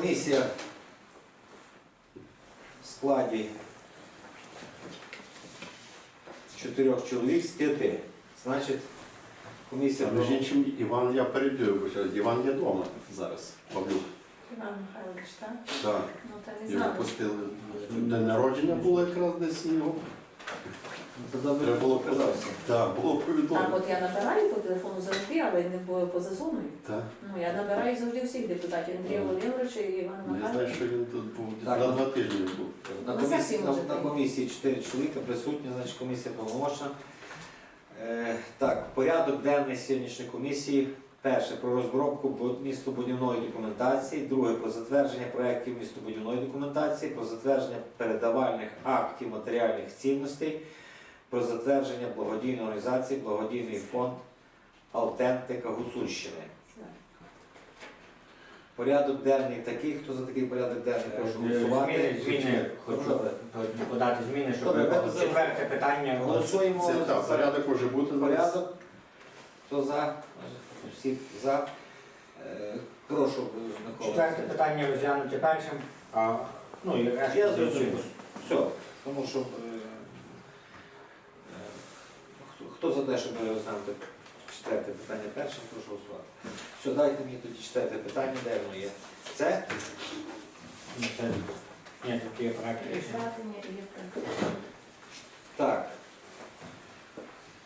комісія в складі чотирьох чоловік з п'яти. Значить, комісія Між іншим, Іван, я переб'ю, бо Іван є вдома зараз, Павлюк. Іван Михайлович, так? Так, Ну, та не його пустили. День народження було якраз десь у нього. то добре Треба було казався. Так, було Так, повідомлено. от я набираю по телефону завжди, але не по, поза зоною. Так. Ну, я набираю завжди всіх депутатів Андрія Володимировича і Івана Я знаю, Михайловича. що він тут був Так. на два тижні був. На На комісії, на, на комісії 4 чоловіка присутні, значить комісія повномочна. Е, так, порядок денний сьогоднішньої комісії. Перше про розробку бу- містобудівної документації, друге про затвердження проєктів містобудівної документації, про затвердження передавальних актів матеріальних цінностей, про затвердження благодійної організації, благодійний фонд Автентика Гуцульщини. Порядок денний такий, хто за такий порядок денний прошу голосувати. Зміни, зміни, хочу Добре. подати зміни, щоб Добре, ми четверте питання. Голосуємо Це так, за порядок може бути порядок. Хто за? Всі за. Е, Прошу, Микола. Четверте питання розглянути першим, а ну і решта. Я зрозумів. Все. Тому що е, е, хто, за те, щоб ми розглянути четверте питання першим, прошу голосувати. Все, дайте мені тоді четверте питання, де воно є. Це це- Ні, такі є проекти. рішення. Зведення і є принцип. Так.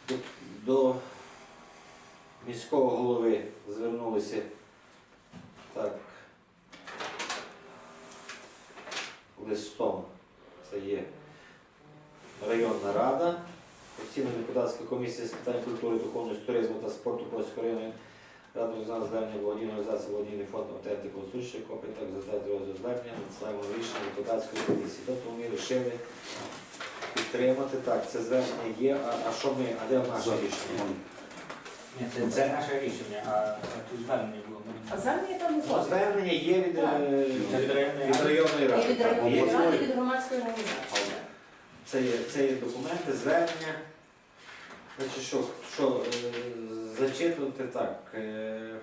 До, до міського голови звернулися комісія з питань культури, духовності, туризму та спорту Польської районної ради розглянути звернення благодійної організації благодійний фонд автентики Осущої копії, так затвердити розгляд звернення, надсилаємо рішення депутатської комісії. Тобто ми вирішили підтримати. Так, це звернення є. А, а що ми, а де наше рішення? Ні, це, це наше рішення, а тут звернення було. А звернення там Ну, уходить. Звернення є від, е, Це від районної від ради. районної І ради. від районної ради, і від громадської організації. Це є, це є документи, звернення. Значить, що, що е, зачитувати так. Е,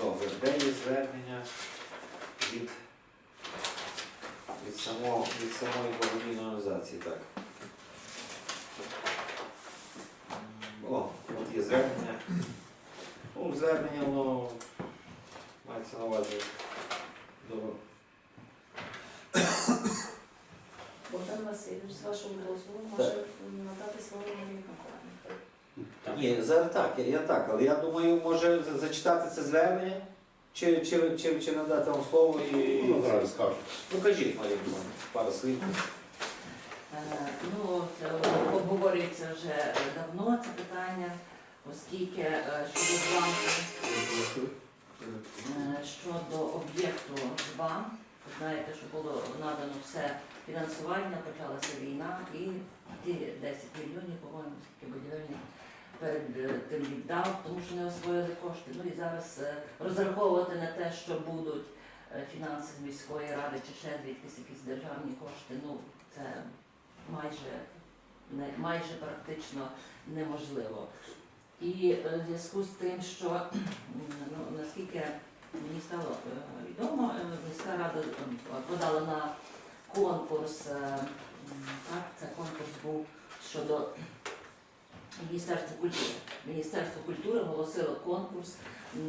добре, де є звернення від, від, самого, від самої благодійної організації, так. О, от є звернення. Ну, звернення, воно мається на увазі до Богдан Васильович, з вашого дозволу, може надати слово. Ні, зараз так, я, так, але я думаю, може зачитати це звернення, чи, чи, чи, чи надати вам слово і. Ну, зараз скажу. Ну кажіть, Марія, Іванівна, пару слів. Е, Ну, це обговорюється вже давно це питання, оскільки е, щодо зламки, е, щодо об'єкту ЗБА, ви знаєте, що було надано все фінансування, почалася війна і ті 10 мільйонів, по-моєму, скільки будівельник перед е, тим віддав, тому що не освоїли кошти. Ну і зараз е, розраховувати на те, що будуть е, фінанси міської ради чи ще звідкись якісь державні кошти, ну це майже, не, майже практично неможливо. І в зв'язку з тим, що ну, наскільки мені стало відомо, міська рада подала на конкурс, так, це конкурс був щодо Міністерства культури. Міністерство культури оголосило конкурс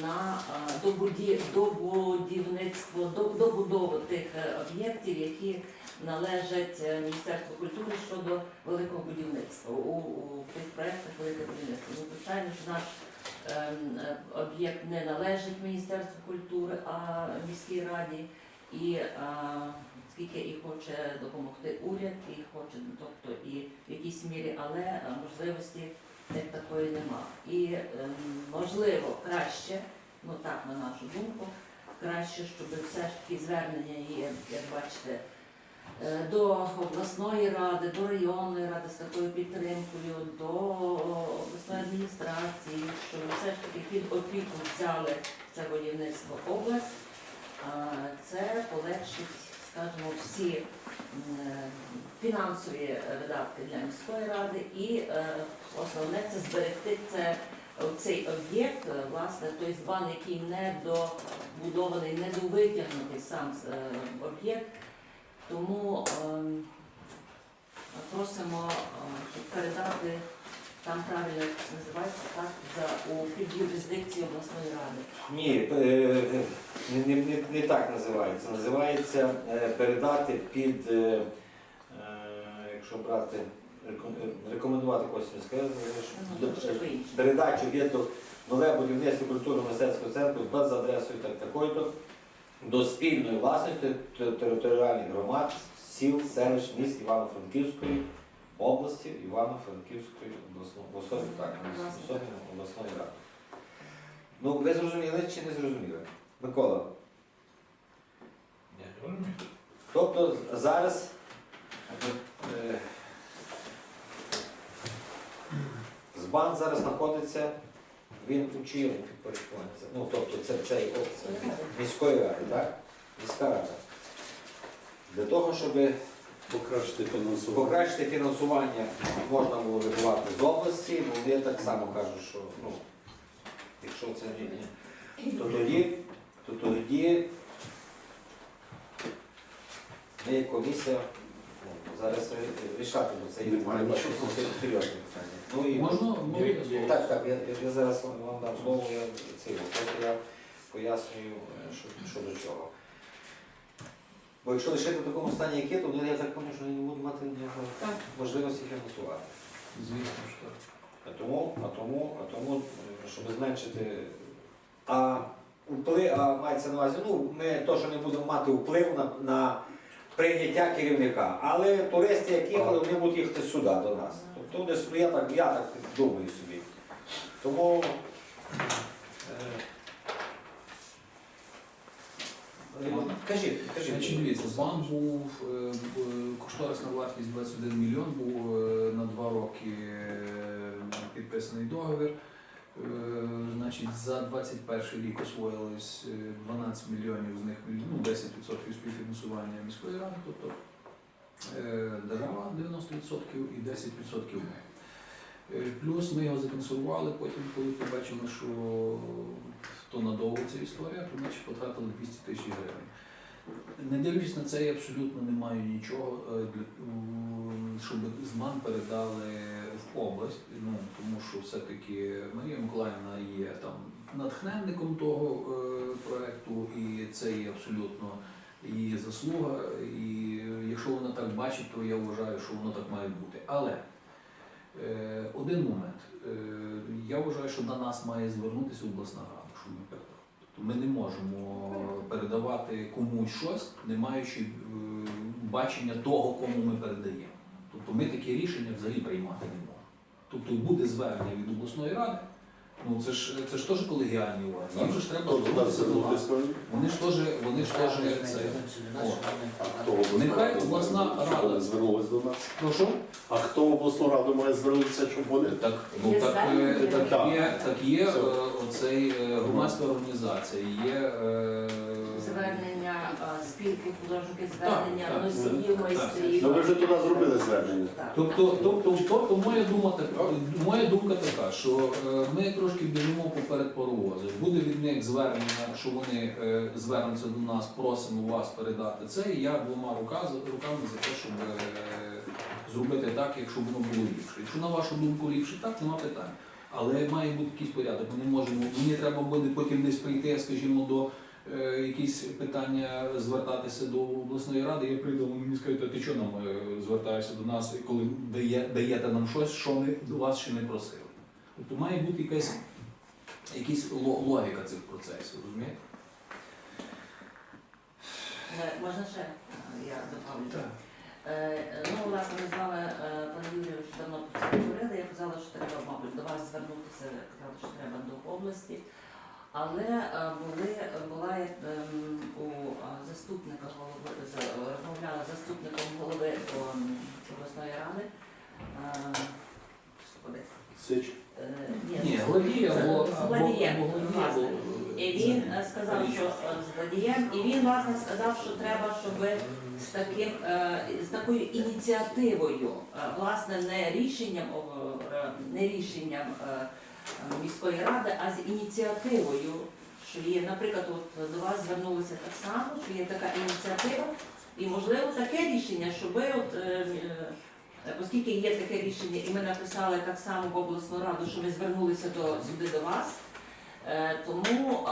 на е, добуді- добудівництво, доб- добудову тих е, об'єктів, які належать е, Міністерству культури щодо великого будівництва. У, у тих проєктах велике будівництво. Ну, звичайно, що наш ем, об'єкт не належить Міністерству культури, а міській раді. І скільки і хоче допомогти уряд, і хоче, тобто і в якійсь мірі, але е, можливості як такої нема. І ем, можливо краще, ну так на нашу думку, краще, щоб все ж таки звернення є, як бачите, е, до обласної ради, до районної ради з такою підтримкою, до обласної адміністрації, щоб все ж таки під опіку взяли це будівництво область. Це полегшить, скажімо, всі е, фінансові е, видатки для міської ради і е, основне це зберегти це цей об'єкт, е, власне, той збан, який не добудований, не довитягнутий сам е, об'єкт. Тому ем, просимо е, передати там правильно це називається так за у під юрисдикцію обласної ради. Ні, е, е, не, не, не, не так називається. Називається е, передати під, якщо брати, рекомендувати когось Ну, передачу об'єкту нове будівництво культурно-мистецького центру без адресою так такої-то до спільної власності територіальних громад, сіл, селищ, міст Івано-Франківської області, Івано-Франківської обласної, обласної, так, обласної, обласної ради. Ну, ви зрозуміли чи не зрозуміли? Микола. Тобто зараз е, збан зараз знаходиться, він у чиєму підпорядкуванні? Ну, тобто це цей о, міської ради, так? Міська рада. Для того, щоб Покращити фінансування. покращити фінансування, можна було вибивати з області, бо я так само кажу, що ну, якщо це не, то тоді, то тоді ми як комісія ну, зараз рішати, бо це є Немає серйозне питання. Ну, і, Можна так, так, я, я- зараз вам дам слово, я це просто я пояснюю, е, що, що до чого. Бо якщо лишити в такому стані, як є, то ну, я так думаю, що не буду мати ніякої можливості фінансувати. Звісно ж так. А тому, а тому, а тому, щоб зменшити. А вплив, а мається на увазі, ну, ми то, що не будемо мати вплив на, на прийняття керівника. Але туристи, які їхали, вони будуть їхати сюди до нас. Тобто десь, ну, я так, я так думаю собі. Тому. Е, е, кажіть, кажіть. Значить, дивіться, бан був е, б- кошторисна вартість 21 мільйон, був е, на два роки е, підписаний договір. Е, Значить, за 21 рік освоїлось е, 12 мільйонів, з них ну, 10% співфінансування міської ради, тобто е, держава 90% і 10% ми. Е, Плюс ми його законсервували, потім, коли побачили, що то надовго ця історія, то значить потратили 200 тисяч гривень. Не дивлячись на це, я абсолютно не маю нічого, е, щоб ЗМАН передали в область, ну, тому що все-таки Марія Миколаївна є там натхненником того е, проекту, і це є абсолютно її заслуга. І якщо вона так бачить, то я вважаю, що воно так має бути. Але е, один момент. Е, я вважаю, що до нас має звернутися обласна рада, щоб ми передали. Тобто ми не можемо передавати комусь щось, не маючи е, бачення того, кому ми передаємо. Тобто ми такі рішення взагалі приймати не можемо. Тобто буде звернення від обласної ради. Ну це ж це ж теж колегіальні органи. Їм же ж треба Хто звернутися до нас. Вони ж теж, вони ж теж це. О. А хто Нехай обласна рада. вони звернулись до нас? Прошу? А хто в обласну раду має звернутися, щоб вони? Так, ну Є так, е, звернення? так є, так є е, оцей е, громадська організація, є е, Звернення спілки художників, звернення так, носіїв так. майстрів. Ну ви вже туди зробили звернення. Так. Тобто, тобто, тобто моя думка така, моя думка така, що е, ми трошки біжимо поперед паровозу. Буде від них звернення, що вони е, звернуться до нас, просимо вас передати це. І я двома руками, руками за те, щоб е, зробити так, якщо воно було ліпше. Якщо на вашу думку ліпше, так нема питань. Але має бути якийсь порядок. Ми не можемо. Мені треба буде потім десь прийти, скажімо, до якісь питання звертатися до обласної ради. Я прийду, вони мені скажуть, а ти що нам е, звертаєшся до нас, коли дає, даєте нам щось, що ми до вас ще не просили. Тобто має бути якась, якась логіка цих процесів, розумієте? Е, Можна ще е, я? Е, е, Ну, власне, ми з вами, е, пане Юрію, вже давно про це говорили. Я казала, що треба, мабуть, до вас звернутися, казали, що треба до області. Але е, були, була ем, у е, заступника голови, розмовляла з заступником голови обласної ради. Е, Сич. е, Ні, або, Гладієм, І він е, сказав, що е, з водієм, і він власне сказав, що треба, щоб з таким е, з такою ініціативою, е, власне, не рішенням, е, не рішенням е, е, міської ради, а з ініціативою, що є, наприклад, от до вас звернулися так само, що є така ініціатива, і можливо таке рішення, щоб ви от. е, е, Оскільки є таке рішення, і ми написали так само в обласну раду, що ми звернулися до сюди до вас, е, тому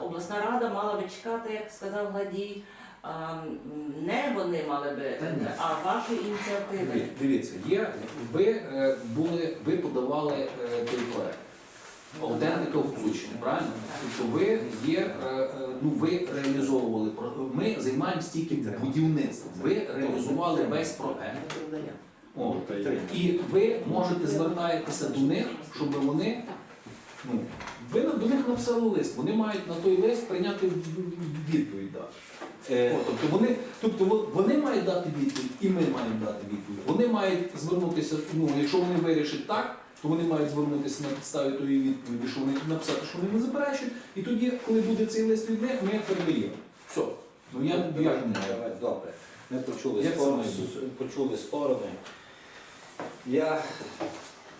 обласна рада мала би чекати, як сказав Гладій, а, не вони мали би, Та ні. а ваші ініціативи. Диві- Дивіться, є, ви е, були, ви подавали е, той проект. Оденника включення, правильно? Тобто ви є, е, е, ну ви реалізовували про- Ми займаємося тільки будівництвом. Ви реалізували весь проект. О, і ви можете звертаєтеся до них, щоб вони. Ну, ви до них написали лист. Вони мають на той лист прийняти відповідь. Е, тобто вони, тобто вони мають дати відповідь, і ми маємо дати відповідь. Вони мають звернутися, ну, якщо вони вирішать так, то вони мають звернутися на підставі тої відповіді, що вони написати, що вони не заперечують, і тоді, коли буде цей лист від них, ми передаємо. Все. Ну я, я не знаю. Добре. Ми почули Як сторони, почули сторони. Я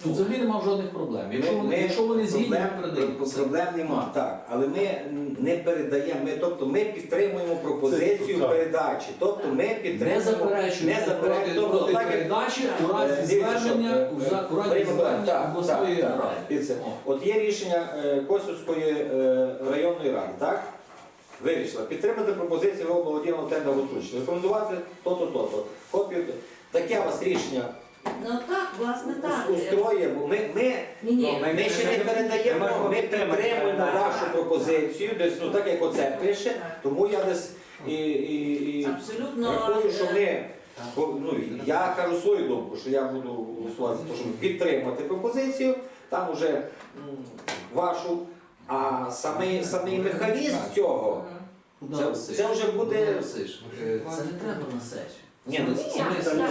Тут взагалі немає жодних проблем. Якщо Ми- вони, ми- якщо вони згідні, ми проблем, передаємо. Все. проблем нема, так. Але ми не передаємо, ми, тобто ми підтримуємо пропозицію Це- так. передачі. Тобто ми Не підтримуємо, заперечуємо не проти, заперечуємо, тобто проти так як передачі у Е, разі дивіться, звернення, що, у за- у разі Приймемо, звернення так, обласної так, так. ради. Дивіться, От є рішення е, Косівської е, районної ради, так? Вирішила підтримати пропозицію благодійного тендеру Сучі. Рекомендувати то-то, то-то. Копію. Таке у вас рішення Ну так, власне так. устроює, ми, ми Ні, ні. Ми ще не передаємо, ми підтримуємо вашу пропозицію, десь ну так як оце пише, тому я десь і, і, і Абсолютно. рахую, що ми, бо, ну, я кажу свою думку, що я буду голосувати за те, щоб підтримати пропозицію, там уже м, вашу, а самий, самий механізм цього, це, це вже буде. Це не треба на сесію. Ні, ну, Це не ні.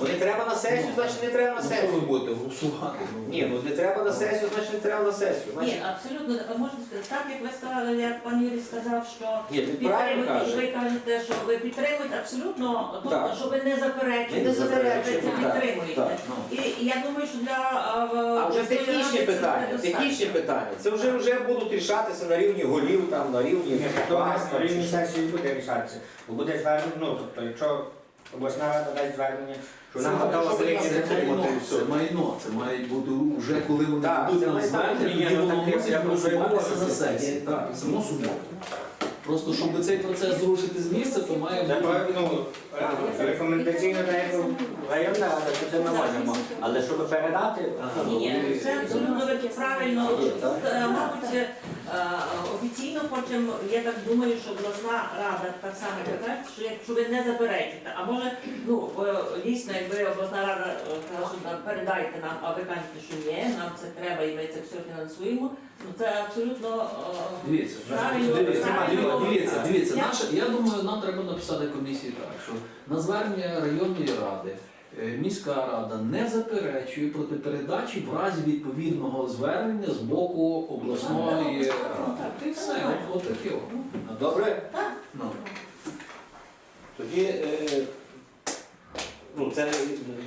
Ну, не треба на сесію, значить не треба на Ну, що ви сесію. будете голосувати? Ні, ну не треба на сесію, значить не треба на сесію. Ні, абсолютно можна сказати, так як ви сказали, як пан Юрій сказав, що ні, він правильно підтримуєте, і каже. ви кажете, що ви підтримуєте абсолютно, тобто, Так. що ви не заперечуєте, не що ви заперечуємо, це так, підтримуєте. так. Ну. І, і я думаю, що для а, А вже технічні це питання, буде технічні достатньо. питання. Це вже вже будуть рішатися на рівні голів, там на рівні Ні, то рівні сесії буде рішатися. Бо буде звернення, ну тобто, якщо обласна рада дасть звернення, що Це нам готова що це майно, це майно, це має бути вже коли вони Так, будуть це на майно. звернення, тоді ну, воно мусить за сесії. Так, само собою. Просто щоб цей процес зрушити з місця, то має бути. ну, рекомендаційно районна рада, це ми можемо. Але щоб передати, Ні, ні, це абсолютно ви правильно. Є. Е, Мабуть, е, офіційно хочемо, я так думаю, що обласна рада так само каже, що якщо ви не заперечуєте, а може, ну ви- дійсно, якби обласна рада е, сказала, що нам передайте нам, а ви кажете, що ні, нам це треба і ми це все фінансуємо, ну це абсолютно е, Дивіться, правильно. дивіться, правильно. дивіться, дивіться. Я- Наша, я думаю, нам треба написати комісії так, що на звернення районної ради е, міська рада не заперечує проти передачі в разі відповідного звернення з боку обласної ради. І все, от, от таке. от. Добре? Ну. Тоді е, ну, це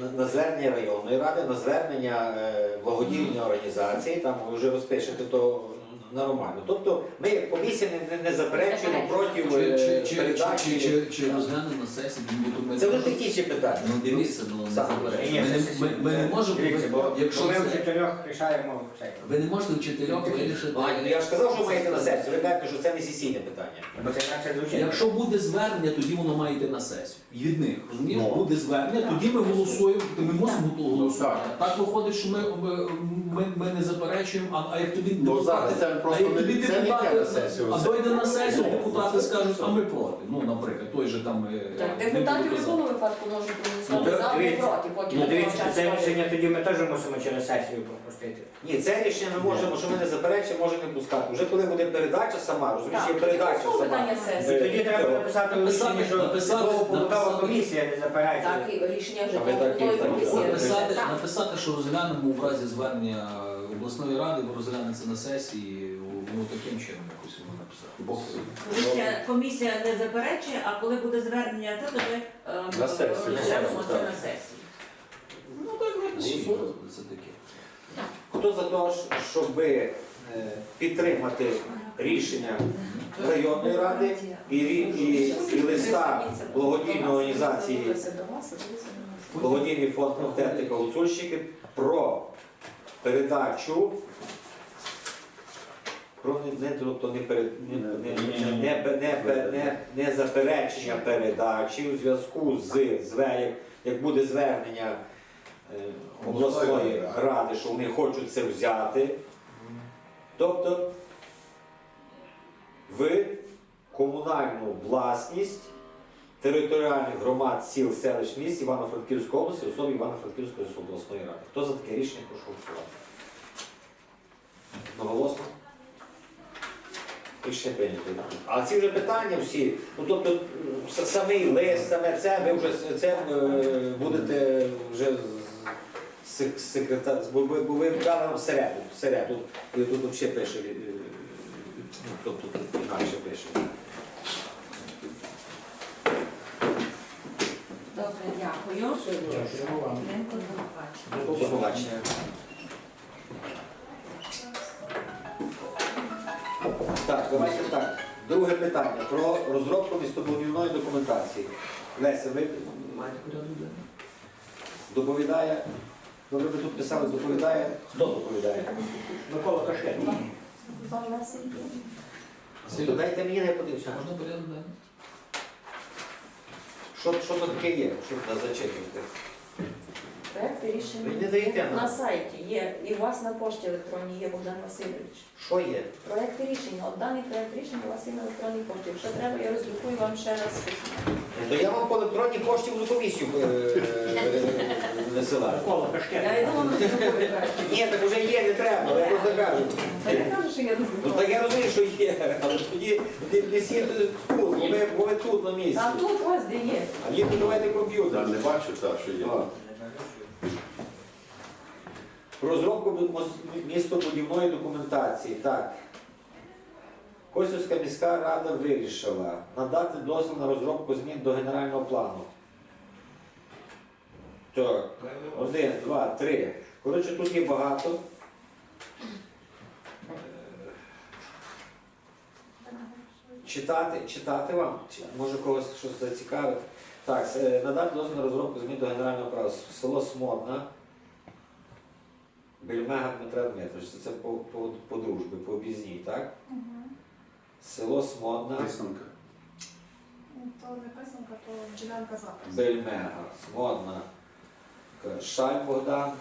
на, на звернення районної ради, на звернення е, благодійної організації, там ви вже розпишете то нормально. Тобто ми як комісія не, не, не заперечуємо проти Чи, чи, чи, чи, передачі. чи, чи, чи розгляне на сесії, бо то ми Це вже технічні питання. Ну дивіться, ну не Сам. заперечуємо. Ми, не- ми, ми не можемо, Дивіться, бо якщо ми в це, чотирьох рішаємо все. ви не можете в чотирьох вирішити. А, ну, я ж казав, що маєте на сесію. Ви кажете, що це не сесійне питання. Бо це інакше звучить. Якщо буде звернення, тоді воно має йти на сесію. І Від них, розумієш? Ну. Буде звернення, тоді ми голосуємо, то ми мусимо голосувати. Так виходить, що ми, ми, ми, ми не заперечуємо, а, а як тобі Ну зараз це а просто як не тобі це не йде депутати, на сесію. а дойде на сесію, Ну, депутати скажуть, а ми проти. Ну, наприклад, той же там е, Так, депутати в будь-якому випадку можуть Ну, проголосувати за або дивіться, проти, поки Ну не дивіться, це рішення тоді ми теж мусимо через сесію пропустити. Ні, це рішення ми можемо, що ми не заперечуємо, можемо не пускати. Вже коли буде передача сама, розумієш, є передача це сама. питання сесії. Тоді треба написати Написати- рішенні, що написати- побудова написати- комісія не заперечує. Так, і рішення вже А ви так і було так, комісії. Написати, написати, що розглянемо в разі звернення обласної ради, розглянеться на сесії, ну таким чином якось його написати. Бог Комісія, комісія не заперечує, а коли буде звернення, це тоді е, На сесію, розглянемо на це на сесії. Ну так написано, це таке. Хто за те, щоб е, підтримати рішення районної ради і, рі- і, і листа благодійної організації благодійний фонд автентика Гуцульщики про передачу. Про не, тобто не, перед, не, не, не, не, не, заперечення передачі у зв'язку з зве- як, як буде звернення е, обласної ради, що вони хочуть це взяти. Тобто в комунальну власність територіальних громад сіл, селищ, міст Івано-Франківської області, особі Івано-Франківської обласної ради. Хто за таке рішення прошу голосувати? Одноголосно? Рішення прийнято. А ці вже питання всі, ну тобто самий лист, саме це, ви вже це будете вже секретар, бо ви, бо ви дали нам середу, середу, і тут взагалі пише, е, ну, тобто інакше пише. Добре, дякую. Ринку до побачення. Так, давайте так. Друге питання про розробку містобудівної документації. Леся, ви Маєте доповідає. Добре, ви тут писали, доповідає. Хто доповідає? Микола. Вам. Ну, То дайте мені, я подивлюся. Можна порядок денний? Що, що то таке є? Що нас Ви рішення не даєте нам. на сайті є, і у вас на пошті електронній є Богдан Васильович. Що є? Проекти рішення, от даний проект рішення у вас є на електронній пошті. Якщо треба, я роздрукую вам ще раз. То я вам по електронній пошті буду комісію е, е. Микола Кашкет. Я йду вам роздрукую. Ні, так вже є, не треба, я просто кажу. Та я кажу, що я Ну так я розумію, що є, але тоді не, не тут, бо ви тут на місці. А тут у вас де є. А їм давайте Я комп'ютер. не бачу, так, що є. Розробку містобудівної документації. Так. Косівська міська рада вирішила надати дозвіл на розробку змін до генерального плану. Так, один, два, три. Коротше, тут є багато. Читати, читати вам, може когось щось зацікавить. Так, е, надати дозвіл на розробку змін до генерального права. Село Смодна. Бельмега Дмитра Дмитрович. Це, це по, по, по дружбі, по об'їзній, так? Село Смодна, Писанка. То не писанка, то ділянка запису. Бельмега, Смодна, К- Шаль Богдан.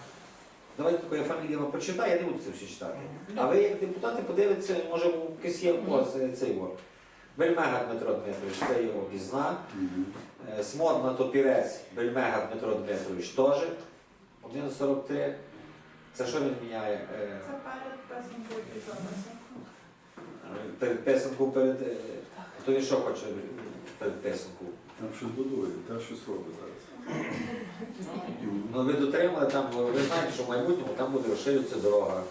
Давайте таку я фамілію вам прочитаю, я не буду це все читати. А ви як депутати подивитеся, може у якийсь є у вас е, цей от. Бельмега Дмитро Дмитрович, це його об'їзна. Мгм. Е, Смодна Топірець, Бельмега Дмитро Дмитрович теж. 1,43. Це що він міняє? Е, Це перед писанкою і записом. Перед писанку перед. е, То він що хоче перед писанку? Там щось будує, та щось робить зараз. Ну ви дотримали там, ви знаєте, що в майбутньому там буде розширюватися дорога.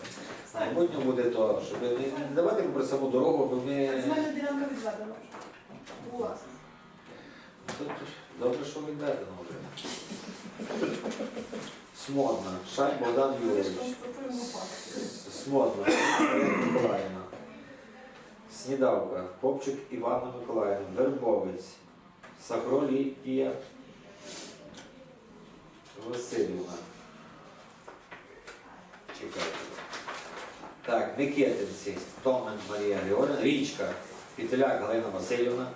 В майбутньому буде то, щоб не, не давати про саму дорогу, бо ми. З мене ділянка відведена вже. У вас. Тут Добре, що відведено вже. Смодна, Шаль Богдан Юрійович. Смодна, Миколаївна. Снідавка, Попчик Іванна Миколаївна, Вербовець, Лідія Васильівна. Чекайте. Так, Микетинці, Томен Марія Григорівна, Річка, Пітеляк Галина Васильівна.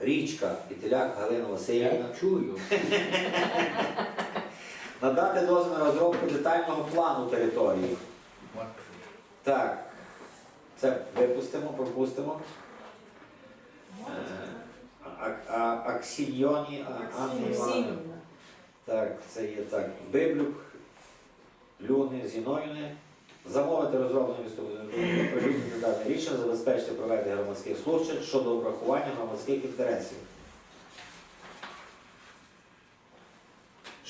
Річка, Пітеляк Галина Васильівна. Я чую. Надати дозвіл на розробку детального плану території. Так, це випустимо, пропустимо. Е, Аксільйоні, Анна Так, це є так. Библюк, Люни, Зіновіни. Замовити оприлюднити дане рішення, забезпечити проведення громадських слухань щодо врахування громадських інтересів.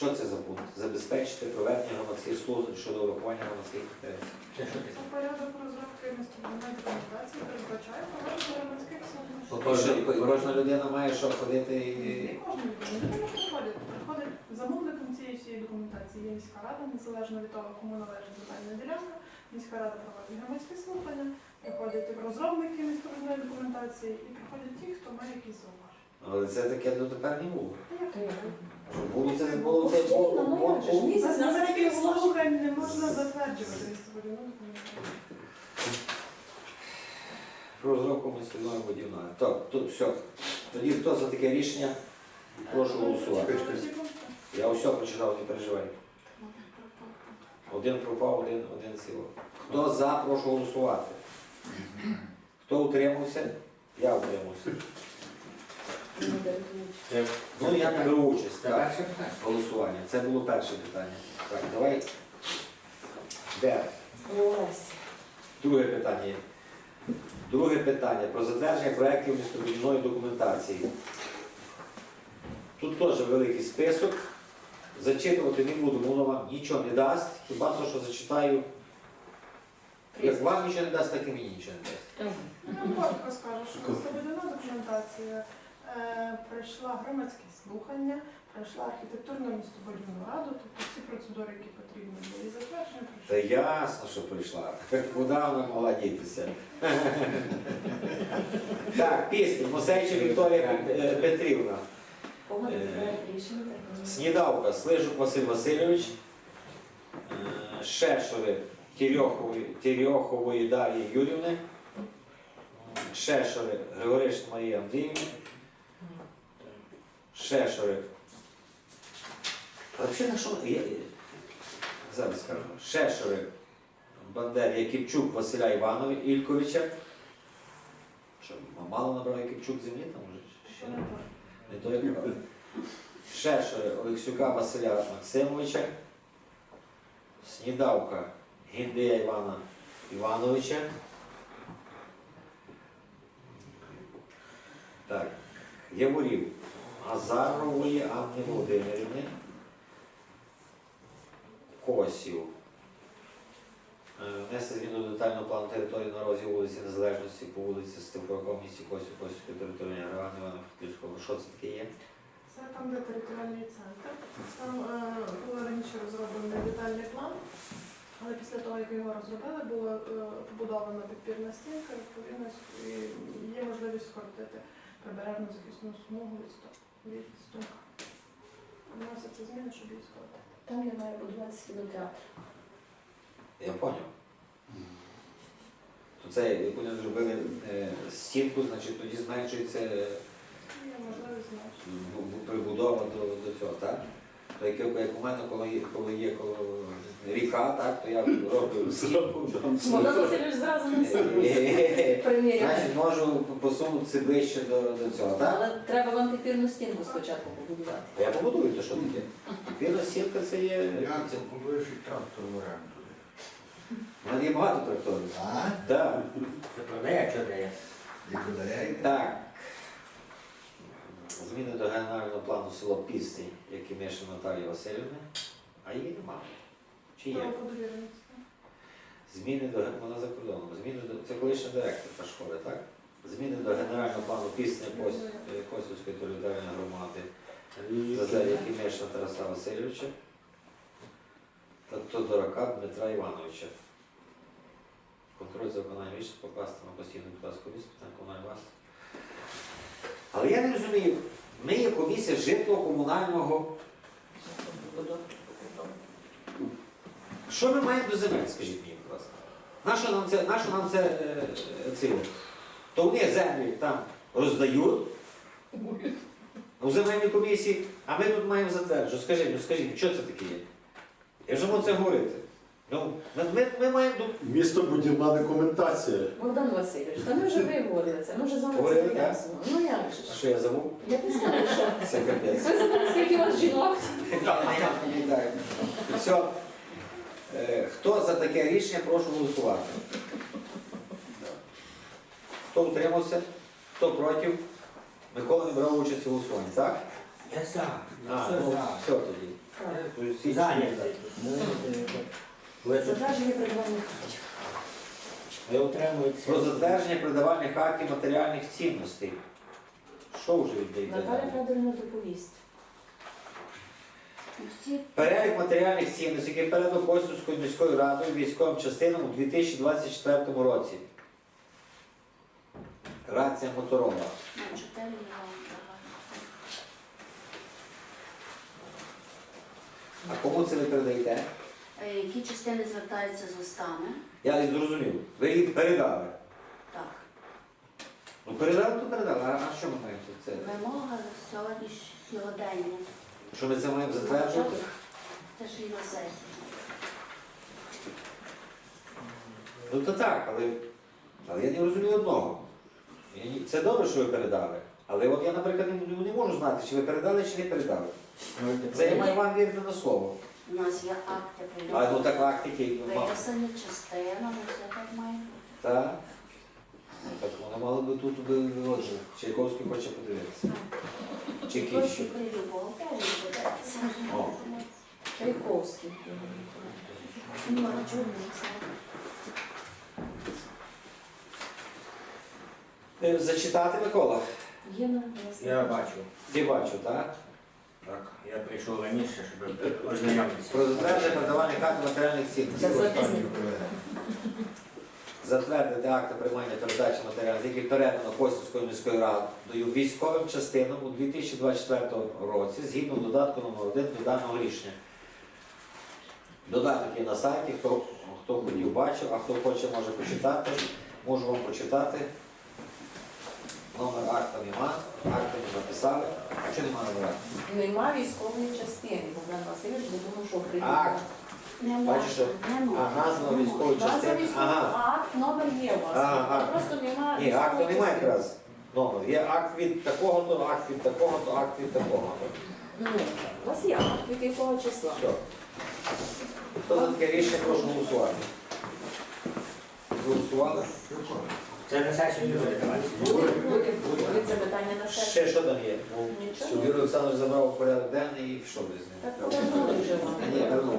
Що це за пункт? забезпечити проведення громадських слухань щодо урахування громадських інтересів. Це що таке? Порядок розробки містобудівної документації передбачає проведення громадських. І кожна людина має що ходити і. Не кожна людина, не може приходити. Приходить замовником цієї всієї документації є міська рада, незалежно від того, кому належить земельна ділянка. Міська рада проводить громадські слухання, приходять розробники містобудівної документації і приходять ті, хто має якісь зауваження. Але це таке дотепер не було. А було це не було це місяць На таких слухань не можна затверджувати. Про розробку місцевої будівної. Так, тут все. Тоді хто за таке рішення? Прошу голосувати. Я усе прочитав, не переживай. Один пропав, один, один сіло. Хто за, прошу голосувати. Хто утримався? Я утримався. Це Ну, я не беру участь. Так. перше питання. Голосування. Це було перше питання. Так, давай. Де? Друге питання. Друге питання про затвердження проєктів містобудівної документації. Тут теж великий список. Зачитувати не буду, воно вам нічого не дасть. Хіба то, що зачитаю. Як вам нічого не дасть, так і мені нічого не дасть. Я коротко скажу, що містобудівна документація е, пройшла громадські слухання, пройшла архітектурну містобудівну раду, тобто всі процедури, які потрібні були затверджені, Та ясно, що прийшла. Куди вона могла дітися? Так, пісня. Мосейча Вікторія е, Петрівна. Е, Снідавка, Слижук Василь Васильович, е, Шешори Тірьохової, Тірьохової Дар'ї Юрівни, Шешори Григориш Марії Андріївни, Шешори. А взагалі на що? Я, зараз скажу. Шешори Бандер Яківчук Василя Івановича Ільковича. Що, мало набрав Яківчук землі там вже? Ще не не то як правда. Шешери Олексюка Василя Максимовича, Снідавка Гіндея Івана Івановича. Так, Яворів Азарової Анни Володимирівни, Косів. Е, внести зміну детального плану території на розі вулиці Незалежності по вулиці Степуркова, місті Косів, Косівської території Івана Івано-Франківського. Що це таке є? Це там, де територіальний центр. Там е, був раніше розроблений детальний план, але після того, як його розробили, була е, побудована підпірна стінка, відповідно, і є можливість скоротити прибережну захисну смугу і 100. Вноситься зміни, щоб військово. Там я маю будуватися кінотеатр. Я поняв. То це, як вони зробили е, стінку, значить тоді зменшується е, ну, Я ну, прибудова до, до цього, так? Мене, коли, є- коли є коло ріка, так, то я роблю Васильович зразу не Е. Значить, можу посунутися ближче до, до цього, так? Але треба вам підпірну стінку спочатку побудувати. Я побудую, то що таке? Вірна стінка це є. Я Це, купуєш і трактор в оренду. в мене є багато тракторів. А? Так. Це продає, що дає? Так. Зміни до генерального плану село Пістень, які Миша Наталії Васильівни, а її нема. Чи є? Зміни до вона за кордоном. Зміни до це колишня директорка школи, так? Зміни до генерального плану Пістня Кос- е, Косівської територіальної громади Зазелі Кімеша Тараса Васильовича та Тодорака Дмитра Івановича. Контроль за виконанням рішень покласти на постійну депутатську місце питань комунальної власності. Але я не розумію, ми є комісія житлово-комунального. Що ми маємо до земель, скажіть мені, будь ласка? Нащо нам це, нащо нам це, е, е, це? То вони землі там роздають у земельній комісії, а ми тут маємо затверджувати. Скажіть, ну скажіть, що це таке є? Я вже можу це говорити. Ну, ми, ми, ми маємо тут. Містобудівна документація. Богдан Васильович, та ми вже виговорили це, ми вже з вами це Говорили, так? Ну як же А ж? що я забув? Я не знаю, що. Це капець. Ви знаєте, скільки у вас жінок? Так. Все. Е, Хто за таке рішення, прошу голосувати. Хто утримався? Хто проти? Микола не брав участь у голосуванні, так? Я за. А, Все ну, все тоді. Всі- Зайнято. Ви це Затвердження придбання коштів. ви утримуєтеся. Про затвердження придавальних актів матеріальних цінностей. Що вже віддаєте? Наталя Федорівна доповість. Перелік матеріальних цінностей, який передано Косівською міською радою військовим частинам у 2024 році. Рація Моторола. На 4 мільйони. А кому це ви передаєте? Е, Які частини звертаються з листами? Я не зрозумів. Ви її передали. Так. Ну передали, то передали. А, а що ми маємо тут це? Вимога сьогодні ж сьогодення. Що ми це маємо затверджувати? Це ж і на сесії. Ну то так, але, але я не розумію одного. Я ні- Це добре, що ви передали. Але от я, наприклад, не, не можу знати, чи ви передали, чи не передали. Це я маю вам вірити на слово. У нас є акти А ну прийому. так актики. ну, Виписані частинами, все так має бути. Так. Ну, Так воно мало би тут би отже. Чайковський хоче подивитися. Чи при любов відбудеться. О. Чайковський. Ну, а чому не це? Е, Зачитати Микола. Є на Я бачу. Ти бачу, так? Так, я прийшов раніше, щоб ознайомитися. Про затвердження надавання карт матеріальних цінностей. Затвердити акти приймання передачі матеріалів, які передано Косівською міською радою військовим частинам у 2024 році згідно додатку номер 1 до даного рішення. Додаток є на сайті, хто, хто хотів бачив, а хто хоче може почитати. Можу вам почитати. Номер акта нема, акти не написали. А чи нема номера? Нема військової частини. Богдан Васильович думав, що прийде. Акт. Нема. Бачиш, а назва військової частини. військової, Ага. акт, номер є у вас. Ага, А ага. Просто нема Ні, акту немає частини. якраз. Номер. Є акт від такого-то, акт від такого-то, акт від такого-то. Ну, у вас є акт від якого числа. Все. Хто за таке рішення, прошу голосувати. Голосували? Це на сесію не буде давати. Буде, буде, буде це питання на Ще що там є? Нічого. Юрій Олександрович забрав порядок денний і що без ним. Так повернули вже вам. Ні, вернув.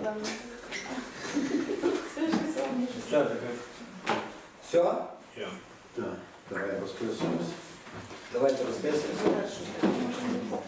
Все ж сьогодні. Все, таке. Все? Так, давай розписуємося. Давайте розписуємося. Завершуйте.